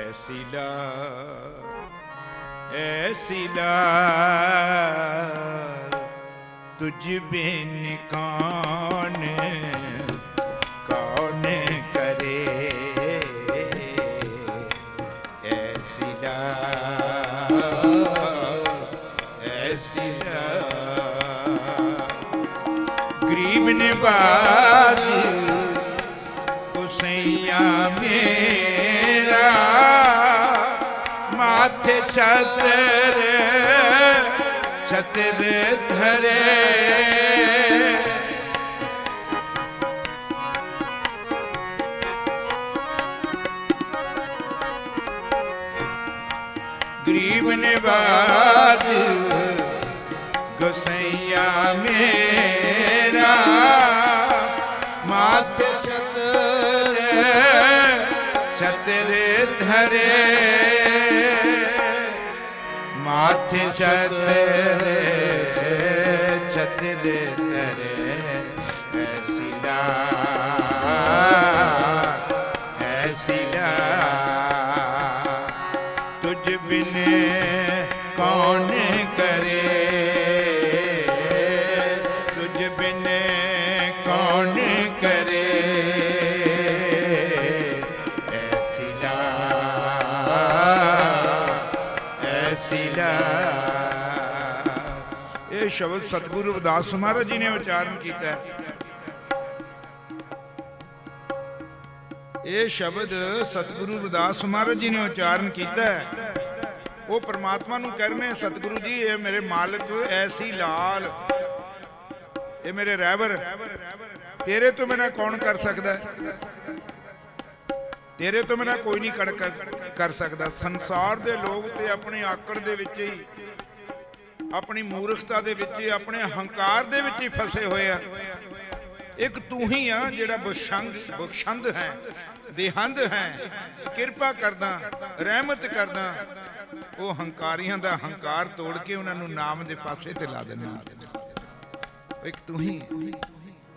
ਐਸੀ ਲਾ ਐਸੀ ਲਾ ਤੁਝ ਬਿਨ ਕੌਣ ਕੌਣ ਕਰੇ? ਐਸੀ ਲਾ ਐਸੀ ਲਾ ਗਰੀਬ ਨਿਵਾਜ ਮਾਥੇ ਛਤਰ ਛਤਰ ਧਰੇ ਗਰੀਬ ਨਿਵਾਜ ਗਸਈਆ ਮੇਰਾ ਮਾਥੇ ਛਤਰ ਛਤਰ ਧਰੇ ਮਾਥੇ ਛਤਰ ਛਤਰ ਇਹ ਸ਼ਬਦ ਸਤਿਗੁਰੂ ਰਵਿਦਾਸ ਮਹਾਰਾਜ ਜੀ ਨੇ ਉਚਾਰਨ ਕੀਤਾ ਹੈ। ਇਹ ਸ਼ਬਦ ਸਤਿਗੁਰੂ ਰਵਿਦਾਸ ਮਹਾਰਾਜ ਜੀ ਨੇ ਉਚਾਰਨ ਕੀਤਾ ਹੈ। ਉਹ ਪ੍ਰਮਾਤਮਾ ਨੂੰ ਕਹਿੰਦੇ ਸਤਿਗੁਰੂ ਜੀ, ਇਹ ਮੇਰੇ ਮਾਲਕ ਐਸੀ ਲਾਲ। ਇਹ ਮੇਰੇ ਰਹਿਬਰ। ਤੇਰੇ ਤੋਂ ਬਿਨਾ ਕੌਣ ਕਰ ਸਕਦਾ? ਹੈ? ਤੇਰੇ ਤੋਂ ਬਿਨਾ ਕੋਈ ਨਹੀਂ ਕਰ ਸਕਦਾ। ਸੰਸਾਰ ਦੇ ਲੋਕ ਤੇ ਆਪਣੇ ਆਕੜ ਦੇ ਵਿੱਚ ਹੀ ਆਪਣੀ ਮੂਰਖਤਾ ਦੇ ਵਿੱਚ ਆਪਣੇ ਹੰਕਾਰ ਦੇ ਵਿੱਚ ਹੀ ਫਸੇ ਹੋਏ ਆ। ਇੱਕ ਤੂੰ ਹੀ ਆ ਜਿਹੜਾ ਬਖਸ਼ੰਦ ਬਖਸ਼ੰਦ ਹੈ, ਦੇਹੰਦ ਹੈ, ਕਿਰਪਾ ਕਰਦਾ, ਰਹਿਮਤ ਕਰਦਾ। ਉਹ ਹੰਕਾਰੀਆਂ ਦਾ ਹੰਕਾਰ ਤੋੜ ਕੇ ਉਹਨਾਂ ਨੂੰ ਨਾਮ ਦੇ ਪਾਸੇ ਤੇ ਲਾ ਦਿੰਦਾ। ਇੱਕ ਤੂੰ ਹੀ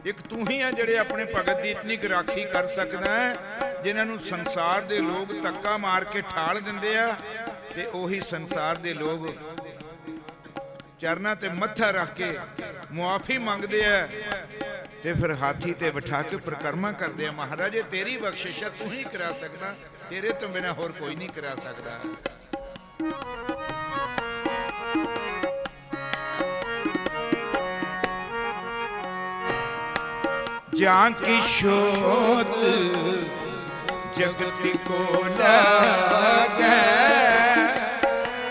ਇੱਕ ਤੂੰ ਹੀ ਆ ਜਿਹੜੇ ਆਪਣੇ ਭਗਤ ਦੀ ਇਤਨੀ ਕੁ ਰਾਖੀ ਕਰ ਸਕਦਾ ਹੈ, ਜਿਨ੍ਹਾਂ ਨੂੰ ਸੰਸਾਰ ਦੇ ਲੋਕ ਧੱਕਾ ਮਾਰ ਕੇ ਠਾਲ ਦਿੰਦੇ ਆ ਤੇ ਉਹੀ ਸੰਸਾਰ ਦੇ ਲੋਕ ਚਰਨਾਂ ਤੇ ਮੱਥਾ ਰੱਖ ਕੇ ਮੁਆਫੀ ਮੰਗਦੇ ਆ ਤੇ ਫਿਰ ਹਾਥੀ ਤੇ ਬਿਠਾ ਕੇ ਪ੍ਰਕਰਮਾ ਕਰਦੇ ਆ ਮਹਾਰਾਜੇ ਤੇਰੀ ਬਖਸ਼ਿਸ਼ ਆ, ਤੂੰ ਹੀ ਕਰਾ ਸਕਦਾ ਤੇਰੇ ਤੋਂ ਬਿਨਾ ਹੋਰ ਕੋਈ ਨਹੀਂ ਕਰਾ ਸਕਦਾ। ਜਾਂ ਕੀ ਸ਼ੋਧ ਜਗਤ ਕੋ ਲਾਗੈ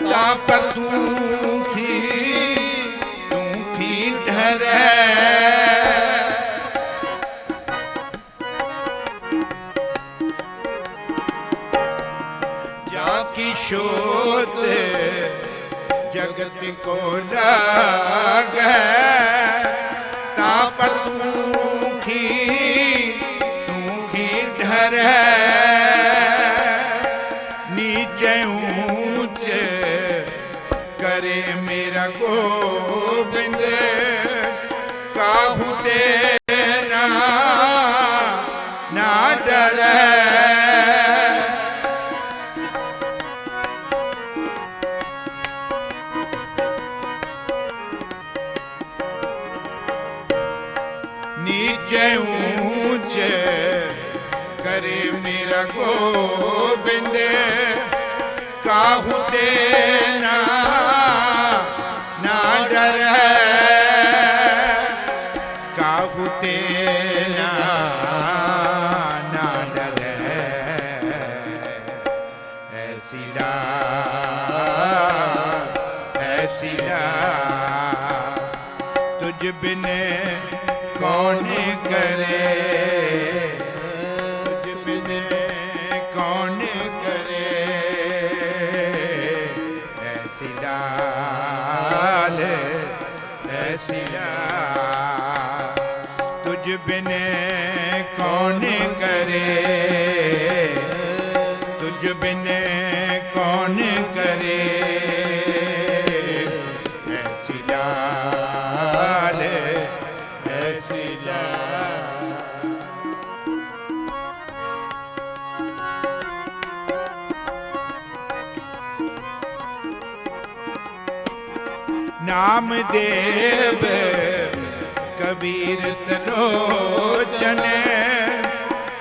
ਤਾ ਪਰ ਤੂੰ ਜਾ ਕੀ ਜਗਤ ਕੋ ਲਾਗੈ ਤਾ ਪਰ ਤੂੰ ਹੀ ਤੂੰ ਹੀ ਧਰੈ ਨੀਚੇ ਊਚ ਕਰੇ ਮੇਰਾ ਗੋਬਿੰਦ। ਕਾਹੂ ਤੇਰਾ ਨਾ ਡਰੈ। ਕਰੇ ਮੇਰਾ ਗੋਬਿੰਦ, ਕਾਹੂ ਤੇ ਨਾ ਡਰੈ ਕਾਹੂ ਤੇਨਾ ਨਾ ਡਰੈ ਐਸੀ ਲਾ ਐਸੀ ਲਾ ਤੁਝ ਬਿਨ ਬਿਨ ਕੌਣ ਕਰੇ? ਤੁਝ ਬਿਨ ਕੌਣ ਕਰੇ? ਐਸੀ ਲਾਲ ਐਸੀ ਲਾਲ। ਨਾਮ ਦੇਵ ਕਬੀਰ ਤਲੋਚਨ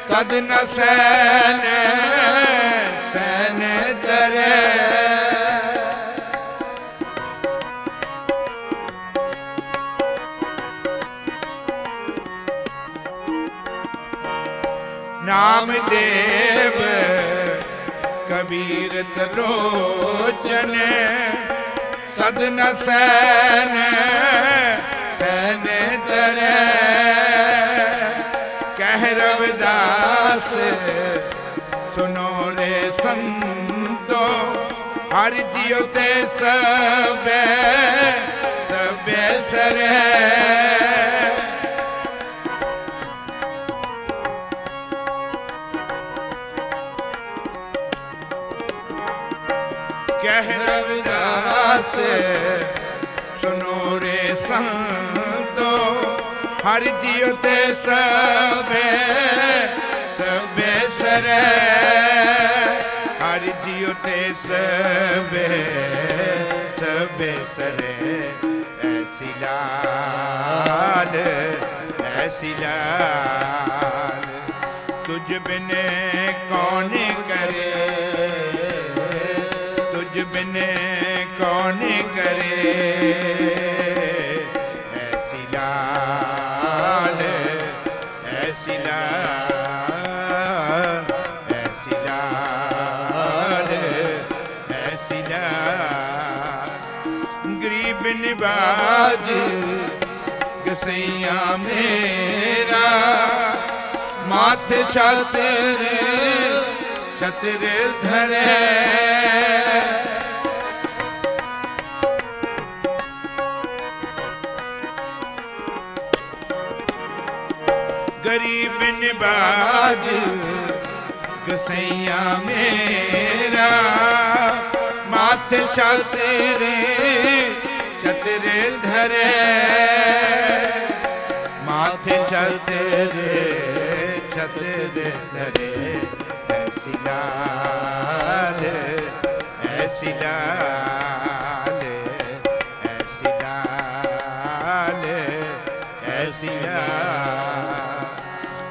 ਸਦਨ ਸੈਨ ਸੈਨ ਦਰੇ ਨਾਮ ਦੇਵ ਕਬੀਰ ਤਲੋਚਨ ਸਦਨ ਸੈਨ ਸੈਨ ਰਵਿਦਾਸ ਸੁਨੋ ਰੇ ਸੰਤੋ, ਹਰ ਜੀਉ ਤੇ ਸਬੈ ਸਬੈ ਸਰੇ। ਕਹਿ ਰਵਿਦਾਸ ਸੁਨੋ ਰੇ ਸੰਤੋ, ਹਰ ਜੀਉ ਤੇ ਸਬੇ ਸਬੇ ਹਰ ਜੀਉ ਤੇ ਸਬੇ ਸਬੇ ਸਰੇ, ਐਸੀ ਲਾਲ ਐਸੀ ਲਾਲ। ਤੁਝ ਬਿਨ ਕੌਣ ਕਰੇ, ਤੁਝ ਬਿਨ ਕੌਣ ਕਰੇ? ਨਿਵਾਜ ਗਸਈਆ ਮੇਰਾ। ਮਾਥੇ ਛਤਰ ਛਤਰ ਧਰੇ। ਗਰੀਬ ਨਿਵਾਜ ਗਸਈਆ ਮੇਰਾ। ਮਾਥ ਮਾਥੇ ਛਤਰ ਛਤਰ ਧਰੇ, ਮਾਥੇ ਛਤਰ ਛਤਰ ਧਰੇ। ਐਸੀ ਲਾਲ ਐਸੀ ਲਾਲ ਐਸੀ ਲਾਲ ਐਸੀ ਲਾਲ।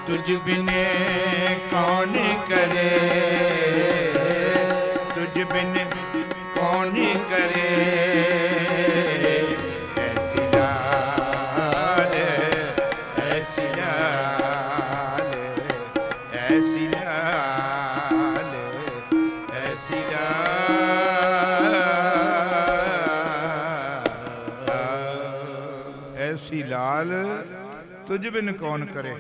ਤੁਝ ਬਿਨੇ ਕੌਣ ਕਰੇ? ਤੁਝ ਬਿਨ ਕੌਣ ਕਰੇ? ਐਸੀ ਲਾਲ ਐਸੀ ਤੁਝ ਬਿਨ ਕੌਣ ਕਰੇ